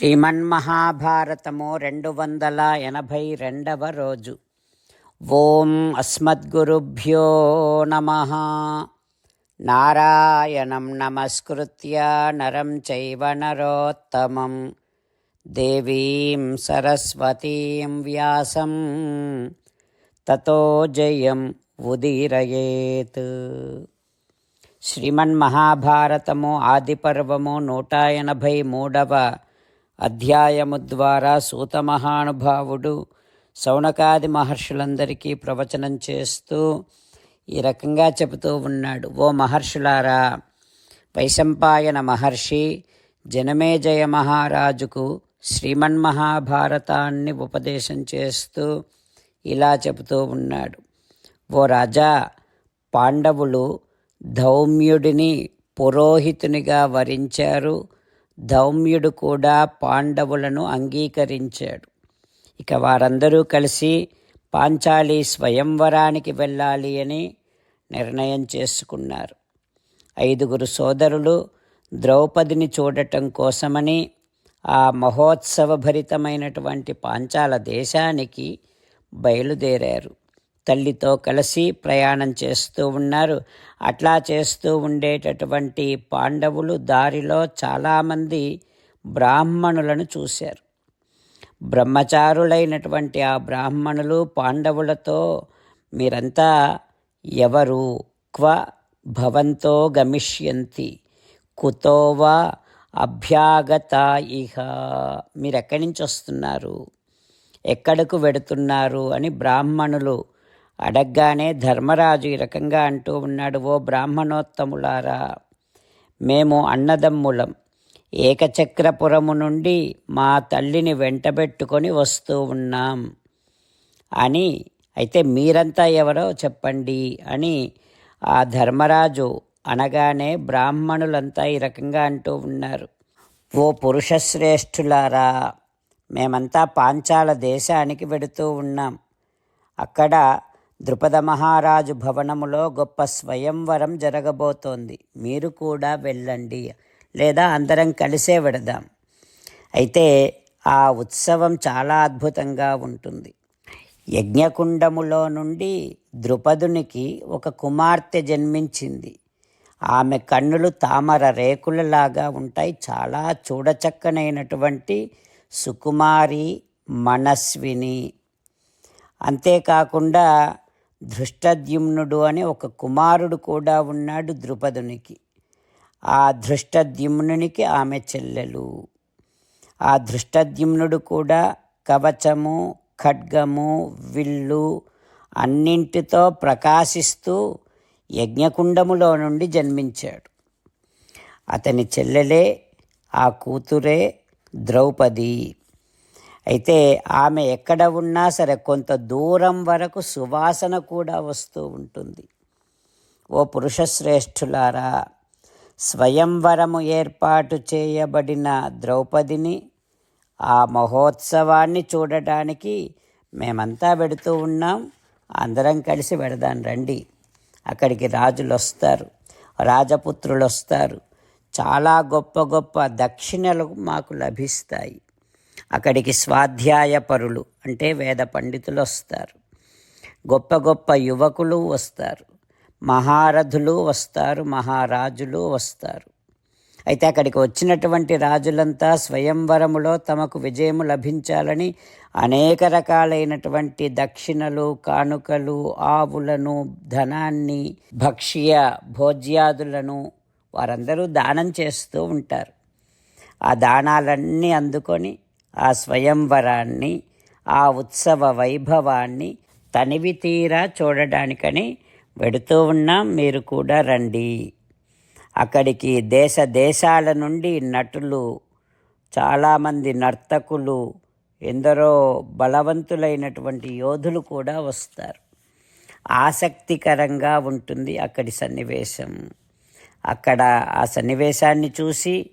శ్రీమన్మహాభారతము రెండు వందల ఎనభై రెండవ రోజు. ఓం అస్మద్గురుభ్యో నమ. నారాయణం నమస్కృత్య నరం చైవ నరోత్తమం. దేవీం సరస్వతీం వ్యాసం. తతో జయం ఉదీరయేత్. శ్రీమన్మహాభారతము ఆదిపర్వము నూట ఎనభై మూడవ అధ్యాయము ద్వారా సూత మహానుభావుడు సౌనకాది మహర్షులందరికీ ప్రవచనం చేస్తూ ఈ రకంగా చెబుతూ ఉన్నాడు. ఓ మహర్షులారా వైశంపాయన మహర్షి జనమేజయ మహారాజుకు శ్రీమన్మహాభారతాన్ని ఉపదేశం చేస్తూ ఇలా చెబుతూ ఉన్నాడు. ఓ రాజా పాండవులు ధౌమ్యుడిని పురోహితునిగా వరించారు. ధౌమ్యుడు కూడా పాండవులను అంగీకరించాడు. ఇక వారందరూ కలిసి పాంచాలి స్వయంవరానికి వెళ్ళాలి అని నిర్ణయం చేసుకున్నారు. ఐదుగురు సోదరులు ద్రౌపదిని చూడటం కోసమని ఆ మహోత్సవభరితమైనటువంటి పాంచాల దేశానికి బయలుదేరారు. తల్లితో కలిసి ప్రయాణం చేస్తూ ఉన్నారు. అట్లా చేస్తూ ఉండేటటువంటి పాండవులు దారిలో చాలామంది బ్రాహ్మణులను చూశారు. బ్రహ్మచారులైనటువంటి ఆ బ్రాహ్మణులు పాండవులతో మీరంతా ఎవరు? క్వ భవంతో గమిష్యంతి. కుతోవా అభ్యాగత ఇహ మీరెక్కడి నుంచి వస్తున్నారు? ఎక్కడకు వెడుతున్నారు? అని బ్రాహ్మణులు అడగ్గానే ధర్మరాజు ఈ రకంగా అంటూ ఉన్నాడు ఓ బ్రాహ్మణోత్తములారా మేము అన్నదమ్ములం. ఏకచక్రపురము నుండి మా తల్లిని వెంటబెట్టుకొని వస్తూ ఉన్నాం. అని అయితే మీరంతా ఎవరో చెప్పండి అని ఆ ధర్మరాజు అనగానే బ్రాహ్మణులంతా ఈ రకంగా అంటూ ఉన్నారు. ఓ పురుషశ్రేష్ఠులారా మేమంతా పాంచాల దేశానికి వెడుతూ ఉన్నాం. అక్కడ ద్రుపద మహారాజు భవనములో గొప్ప స్వయంవరం జరగబోతోంది. మీరు కూడా వెళ్ళండి. లేదా అందరం కలిసే వెడదాం. అయితే ఆ ఉత్సవం చాలా అద్భుతంగా ఉంటుంది. యజ్ఞకుండములో నుండి ద్రుపదునికి ఒక కుమార్తె జన్మించింది. ఆమె కన్నులు తామర రేకులలాగా ఉంటాయి. చాలా చూడచక్కనైనటువంటి సుకుమారి మనస్విని. అంతేకాకుండా ధృష్టద్యుమ్నుడు అని ఒక కుమారుడు కూడా ఉన్నాడు ద్రుపదునికి. ఆ ధృష్టద్యుమ్నునికి ఆమె చెల్లెలు. ఆ ధృష్టద్యుమ్నుడు కూడా కవచము ఖడ్గము విల్లు అన్నింటితో ప్రకాశిస్తూ యజ్ఞకుండములో నుండి జన్మించాడు. అతని చెల్లెలే ఆ కూతురే ద్రౌపది. అయితే ఆమె ఎక్కడ ఉన్నా సరే కొంత దూరం వరకు సువాసన కూడా వస్తూ ఉంటుంది. ఓ పురుషశ్రేష్ఠులారా స్వయంవరము ఏర్పాటు చేయబడిన ద్రౌపదిని ఆ మహోత్సవాన్ని చూడటానికి మేమంతా వెడుతూ ఉన్నాం. అందరం కలిసి వెడదాం రండి. అక్కడికి రాజులు వస్తారు రాజపుత్రులు వస్తారు. చాలా గొప్ప గొప్ప దక్షిణలు మాకు లభిస్తాయి. అక్కడికి స్వాధ్యాయ పరులు అంటే వేద పండితులు వస్తారు. గొప్ప గొప్ప యువకులు వస్తారు. మహారథులు వస్తారు మహారాజులు వస్తారు. అయితే అక్కడికి వచ్చినటువంటి రాజులంతా స్వయంవరములో తమకు విజయము లభించాలని అనేక రకాలైనటువంటి దక్షిణలు కానుకలు ఆవులను ధనాన్ని భక్ష్య భోజ్యాదులను వారందరూ దానం చేస్తూ ఉంటారు. ఆ దానాలన్నీ అందుకొని ఆ స్వయంవరాన్ని ఆ ఉత్సవ వైభవాన్ని తనివి తీరా చూడడానికని వెడుతూ ఉన్నాం. మీరు కూడా రండి. అక్కడికి దేశ దేశాల నుండి నటులు చాలామంది నర్తకులు ఎందరో బలవంతులైనటువంటి యోధులు కూడా వస్తారు. ఆసక్తికరంగా ఉంటుంది అక్కడి సన్నివేశం. అక్కడ ఆ సన్నివేశాన్ని చూసి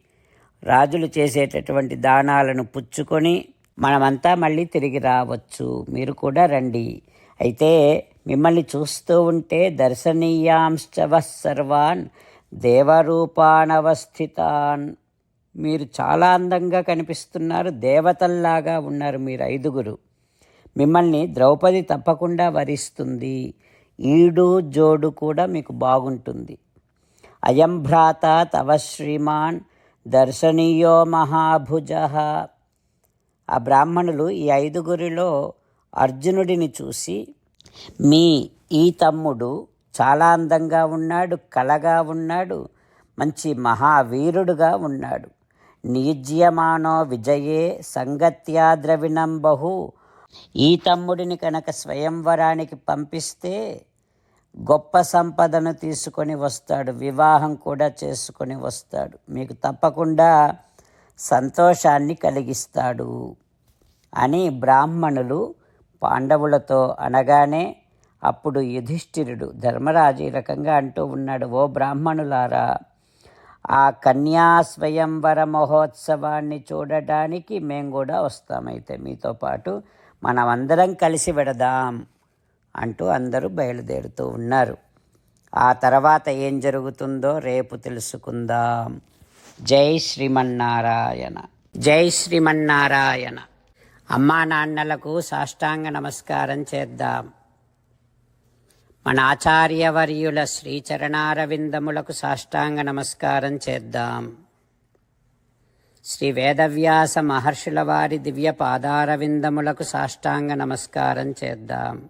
రాజులు చేసేటటువంటి దానాలను పుచ్చుకొని మనమంతా మళ్ళీ తిరిగి రావచ్చు. మీరు కూడా రండి. అయితే మిమ్మల్ని చూస్తూ ఉంటే దర్శనీయాంశ్చవ సర్వాన్ దేవరూపానవస్థితాన్. మీరు చాలా అందంగా కనిపిస్తున్నారు. దేవతల్లాగా ఉన్నారు మీరు ఐదుగురు. మిమ్మల్ని ద్రౌపది తప్పకుండా వరిస్తుంది. ఈడు జోడు కూడా మీకు బాగుంటుంది. అయం భ్రాత తవ శ్రీమాన్ దర్శనీయో మహాభుజ. ఆ బ్రాహ్మణులు ఈ ఐదుగురిలో అర్జునుడిని చూసి మీ ఈ తమ్ముడు చాలా అందంగా ఉన్నాడు కలగా ఉన్నాడు మంచి మహావీరుడుగా ఉన్నాడు. నియుజ్యమానో విజయే సంగత్యా ద్రవిణం బహు. ఈ తమ్ముడిని కనుక స్వయంవరానికి పంపిస్తే గొప్ప సంపదను తీసుకొని వస్తాడు వివాహం కూడా చేసుకొని వస్తాడు. మీకు తప్పకుండా సంతోషాన్ని కలిగిస్తాడు అని బ్రాహ్మణులు పాండవులతో అనగానే అప్పుడు యుధిష్ఠిరుడు ధర్మరాజు ఈ రకంగా అంటూ ఉన్నాడు ఓ బ్రాహ్మణులారా ఆ కన్యా స్వయంవర మహోత్సవాన్ని చూడటానికి మేము కూడా వస్తామైతే మీతో పాటు మనమందరం కలిసి వెడదాం. అంటూ అందరూ బయలుదేరుతూ ఉన్నారు. ఆ తర్వాత ఏం జరుగుతుందో రేపు తెలుసుకుందాం. జై శ్రీమన్నారాయణ. జై శ్రీమన్నారాయణ. అమ్మా నాన్నలకు సాష్టాంగ నమస్కారం చేద్దాం. మన ఆచార్యవర్యుల శ్రీచరణారవిందములకు సాష్టాంగ నమస్కారం చేద్దాం. శ్రీ వేదవ్యాస మహర్షుల వారి దివ్య పాదారవిందములకు సాష్టాంగ నమస్కారం చేద్దాం.